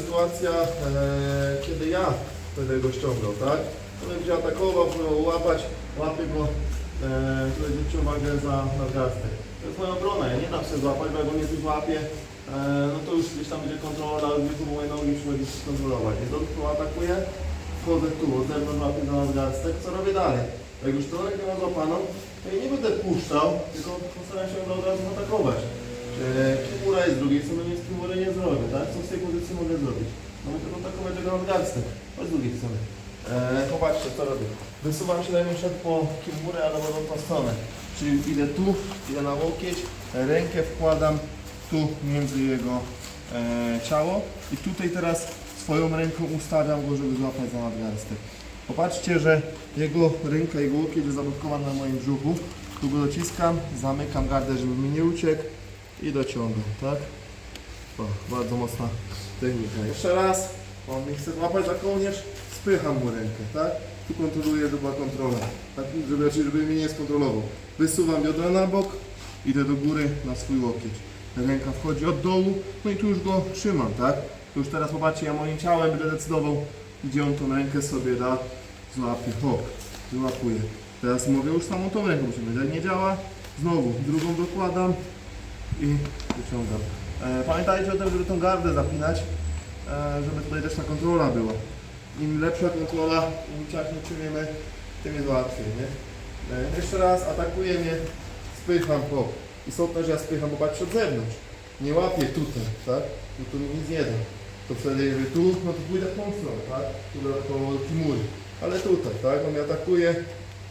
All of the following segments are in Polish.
sytuacja, e, kiedy ja będę go ściągał, tak? To będzie atakował, próbował łapać, łapię go, e, to zwróćcie uwagę za nadgarstek. To jest moja obrona, ja nie dam się złapać, bo jak go nie złapię, e, no to już gdzieś tam będzie kontrola, wieku mojej nogi przychodzi się kontrolować. Więc on tu atakuje, wchodzę tu, od zewnątrz łapię za nadgarstek, co robię dalej? Jak już to rękę mam złapaną, to ja nie będę puszczał, tylko postaram się go od razu atakować. E, Kimura jest z drugiej strony, więc Kimury nie zrobię, tak? Co z tej pozycji mogę zrobić? No mogę atakować jego nadgarstek, od drugiej strony. E, popatrzcie, co robię. Wysuwam się najmniejszą po Kimurę, ale w tą stronę. Czyli idę tu, idę na łokieć, rękę wkładam tu między jego e, ciało i tutaj teraz swoją ręką ustawiam go, żeby złapać za nadgarstek. Popatrzcie, że jego ręka, jego łokieć jest zablokowana na moim brzuchu. Tu go dociskam, zamykam gardę, żeby mi nie uciekł i dociągam, tak? O, bardzo mocna technika. Jeszcze raz, on mnie chce złapać za kołnierz, spycham mu rękę, tak? Tu kontroluję, była kontrola, tak? Żeby, żeby mnie nie skontrolował. Wysuwam biodra na bok, idę do góry na swój łokieć. Ręka wchodzi od dołu, no i tu już go trzymam, tak? Tu już teraz popatrzcie, ja moim ciałem będę decydował, gdzie on tą rękę sobie da, złapie, hop, złapuję. Teraz mogę już samą tą ręką uciągnąć. Jak nie działa, znowu drugą dokładam i wyciągam. E, pamiętajcie o tym, żeby tą gardę zapinać, e, żeby tutaj też ta kontrola była. Im lepsza kontrola, im ciaśniej czynimy, tym jest łatwiej, nie? E, jeszcze raz atakuje mnie, spycham, hop. Istotne, że ja spycham, bo patrzę od zewnątrz. Nie łapię tutaj, tak? No mi nic nie da. To wtedy jeżeli tu, no to pójdę w tą stronę, tak? Tu do koło Timury. Ale tutaj, tak? On mnie atakuje,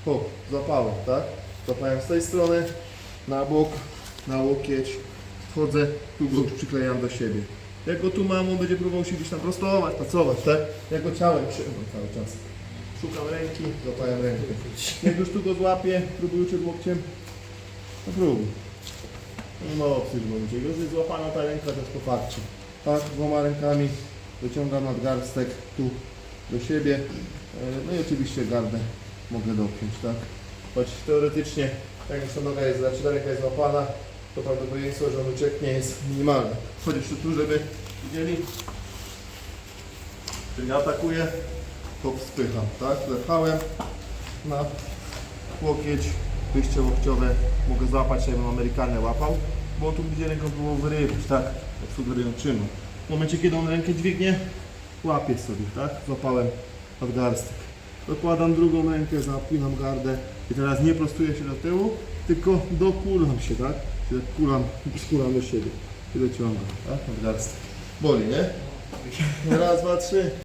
hop, złapałem, tak? Złapałem z tej strony, na bok, na łokieć, wchodzę, tu go przyklejam do siebie. Jak go tu mam, on będzie próbował się gdzieś tam prostować, pracować, tak? Ja go ciałem trzymam cały czas. Szukam ręki, złapałem rękę. Jak już tu go złapię, próbuję uciec łokciem, no próbuj. Nie ma opcji momencie. Już jest złapana ta ręka, to jest poparcie. Tak, dwoma rękami wyciągam nadgarstek tu do siebie. E, No i oczywiście gardę mogę dopiąć, tak? Choć teoretycznie, jak już ta noga jest, znaczy ta ręka jest złapana, to prawdopodobieństwo, że on ucieknie jest minimalne. Chodź jeszcze tu, żeby widzieli. Czyli atakuję, to spycham, tak? Zepchałem na łokieć, wyjście łokciowe, mogę złapać, jakbym Amerykanę łapał, bo tu będzie ręką próbował wyrywać, tak? Jak sugerują czynu. W momencie, kiedy on rękę dźwignie, łapię sobie, tak? Złapałem nadgarstek. Dokładam drugą rękę, zapinam gardę i teraz nie prostuję się do tyłu, tylko dokulam się, tak? Czyli kulam, skulam do siebie i dociągam, tak? Boli, nie? Raz, dwa, trzy.